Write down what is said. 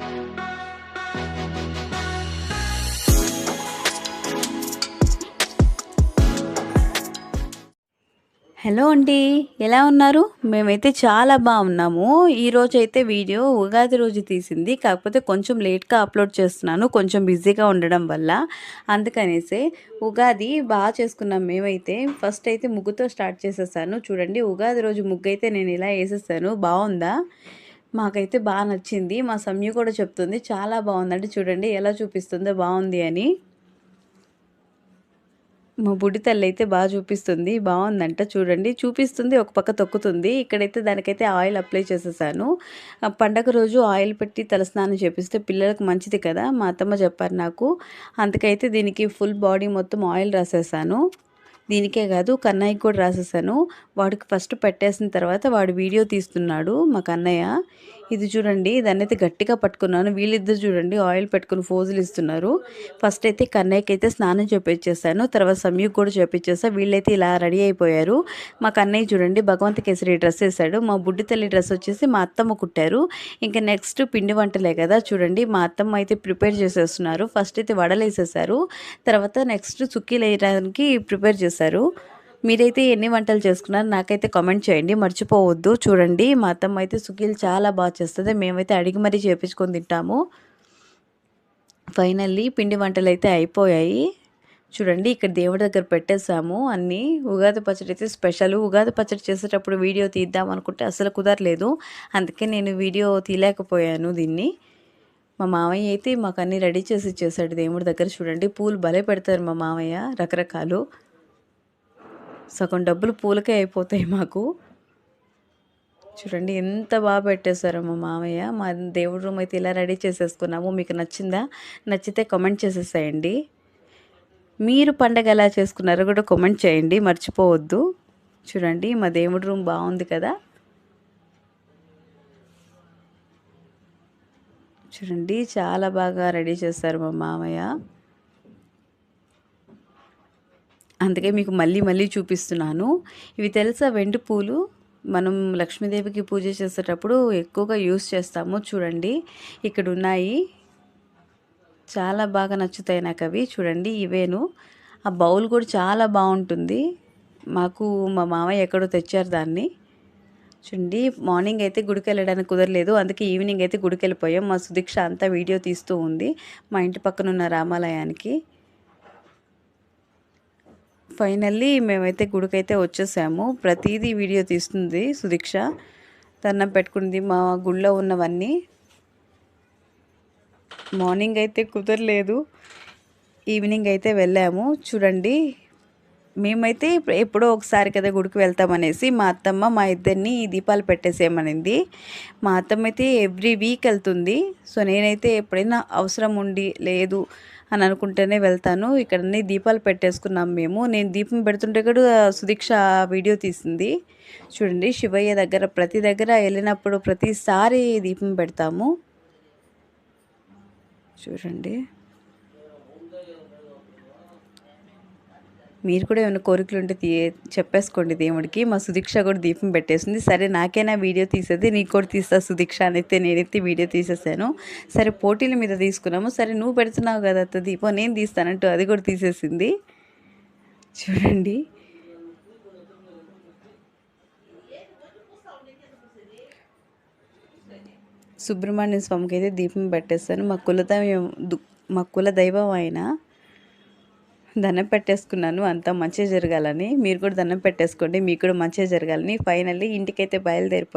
Hello అండి ఎలా ఉన్నారు? మేమైతే చాలా బాగున్నాము. ఈరోజు అయితే వీడియో ఉగాది రోజు తీసింది. కాకపోతే కొంచెం లేట్గా అప్లోడ్ చేస్తున్నాను. కొంచెం బిజీగా ఉండడం వల్ల. అందుకనేసి ఉగాది బాగా చేసుకున్నాం మేమైతే. ఫస్ట్ అయితే ముగ్గుతో స్టార్ట్ చేసేసాను. చూడండి ఉగాది రోజు ముగ్గు అయితే నేను ఇలా వేసేసాను. బాగుందా? మాకైతే బాగా నచ్చింది. మా సమ్యు కూడా చెప్తుంది చాలా బాగుందంటే చూడండి ఎలా చూపిస్తుందో బాగుంది అని. మా బుడ్డి తల్లి అయితే బాగా చూపిస్తుంది బాగుందంట చూడండి చూపిస్తుంది ఒక పక్క తొక్కుతుంది. ఇక్కడైతే దానికైతే ఆయిల్ అప్లై చేసేసాను. పండగ రోజు ఆయిల్ పెట్టి తలస్నానం చేపిస్తే పిల్లలకు మంచిది కదా? మా అత్తమ్మ చెప్పారు నాకు. అందుకైతే దీనికి ఫుల్ బాడీ మొత్తం ఆయిల్ రాసేసాను. దీనికే కాదు కన్నయ్యకి కూడా రాసేసాను. వాడికి ఫస్ట్ పెట్టేసిన తర్వాత వాడు వీడియో తీస్తున్నాడు మా కన్నయ్య. ఇది చూడండి దాన్ని అయితే గట్టిగా పట్టుకున్నాను. వీళ్ళిద్దరు చూడండి ఆయిల్ పెట్టుకుని ఫోజులు ఇస్తున్నారు. ఫస్ట్ అయితే కన్నయ్యకి అయితే స్నానం చేపించేసాను తర్వాత సమయకు కూడా చేపించేసా వీళ్ళైతే ఇలా రెడీ అయిపోయారు. మా కన్నయ్య చూడండి భగవంత కేసరి డ్రెస్ వేసాడు మా బుడ్డి తల్లి డ్రెస్ వచ్చేసి మా అత్తమ్మ కుట్టారు. ఇంకా నెక్స్ట్ పిండి వంటలే కదా చూడండి మా అత్తమ్మ అయితే ప్రిపేర్ చేసేస్తున్నారు. ఫస్ట్ అయితే వడలు వేసేసారు తర్వాత నెక్స్ట్ చుక్కీలు వేయడానికి ప్రిపేర్ చేశారు. మీరైతే ఎన్ని వంటలు చేసుకున్నారు నాకైతే కామెంట్ చేయండి మర్చిపోవద్దు. చూడండి మా అత్తమ్మ అయితే సుఖీలు చాలా బాగా చేస్తుంది. మేమైతే అడిగి మరీ చేపించుకొని తింటాము. ఫైనల్లీ పిండి వంటలు అయితే అయిపోయాయి. చూడండి ఇక్కడ దేవుడి దగ్గర పెట్టేసాము అన్నీ. ఉగాది పచ్చడి అయితే స్పెషల్ ఉగాది పచ్చడి చేసేటప్పుడు వీడియో తీద్దాం అనుకుంటే అసలు కుదరలేదు. అందుకే నేను వీడియో తీయలేకపోయాను దీన్ని. మా మామయ్య అయితే మాకు అన్నీ రెడీ చేసి ఇచ్చేసాడు దేవుడి దగ్గర. చూడండి పూలు భలే పెడతారు మా మామయ్య రకరకాలు. సగం డబ్బులు పూలకే అయిపోతాయి మాకు. చూడండి ఎంత బాగా పెట్టేశారో మా మామయ్య. మా దేవుడి రూమ్ అయితే ఇలా రెడీ చేసేసుకున్నాము. మీకు నచ్చిందా? నచ్చితే కామెంట్ చేసేసేయండి. మీరు పండగ ఎలా చేసుకున్నారో కూడా కామెంట్ చేయండి. మర్చిపోవద్దు. చూడండి మా దేవుడి రూమ్ బాగుంది కదా. చూడండి చాలా బాగా రెడీ చేస్తారు మా మామయ్య. అందుకే మీకు మళ్ళీ మళ్ళీ చూపిస్తున్నాను. ఇవి తెలుసా వెండి పూలు? మనం లక్ష్మీదేవికి పూజ చేసేటప్పుడు ఎక్కువగా యూస్ చేస్తాము. చూడండి ఇక్కడ ఉన్నాయి చాలా బాగా నచ్చుతాయి నాకు అవి. చూడండి ఇవేను. ఆ బౌల్ కూడా చాలా బాగుంటుంది. మాకు మా మామయ్య ఎక్కడో తెచ్చారు దాన్ని. చూడండి మార్నింగ్ అయితే గుడికి వెళ్ళడానికి కుదరలేదు. అందుకే ఈవినింగ్ అయితే గుడికి వెళ్ళిపోయాం. మా సుదీక్ష అంతా వీడియో తీస్తూ ఉంది మా ఇంటి పక్కన ఉన్న రామాలయానికి. ఫైనల్లీ మేమైతే గుడికైతే వచ్చేసాము. ప్రతిదీ వీడియో తీస్తుంది సుదీక్ష. దండం పెట్టుకుంది మా గుళ్ళో ఉన్నవన్నీ. మార్నింగ్ అయితే కుదరలేదు. ఈవినింగ్ అయితే వెళ్ళాము. చూడండి. మేమైతే ఎప్పుడో ఒకసారి కదా గుడికి వెళ్తామనేసి మా అత్తమ్మ మా ఇద్దరిని దీపాలు పెట్టేసేయమనింది. మా అత్తమ్మ అయితే ఎవ్రీ వీక్ వెళ్తుంది. సో నేనైతే ఎప్పుడైనా అవసరం ఉండి లేదు అని అనుకుంటేనే వెళ్తాను. ఇక్కడనే దీపాలు పెట్టేసుకున్నాం మేము. నేను దీపం పెడుతుంటే కూడా సుదీక్ష వీడియో తీసింది. చూడండి శివయ్య దగ్గర ప్రతి దగ్గర వెళ్ళినప్పుడు ప్రతిసారి దీపం పెడతాము. చూడండి. మీరు కూడా ఏమైనా కోరికలు ఉంటే చెప్పేసుకోండి దేవుడికి. మా సుదీక్ష కూడా దీపం పెట్టేసింది. సరే నాకైనా వీడియో తీసేది నీకు కూడా తీస్తా సుదీక్ష అనైతే నేనైతే వీడియో తీసేసాను. సరే పోటీల మీద తీసుకున్నాము. సరే నువ్వు పెడుతున్నావు కదా అత్త దీపం నేను తీస్తానంటూ అది కూడా తీసేసింది. చూడండి. సుబ్రహ్మణ్య స్వామికి అయితే దీపం పెట్టేస్తాను. మా కులదైవం మా కుల దైవం ఆయన దండం పెట్టేసుకున్నాను. అంతా మంచిగా జరగాలని. మీరు కూడా దండం పెట్టేసుకోండి. మీకు కూడా మంచిగా జరగాలని. ఫైనల్లీ ఇంటికైతే బయలుదేరిపో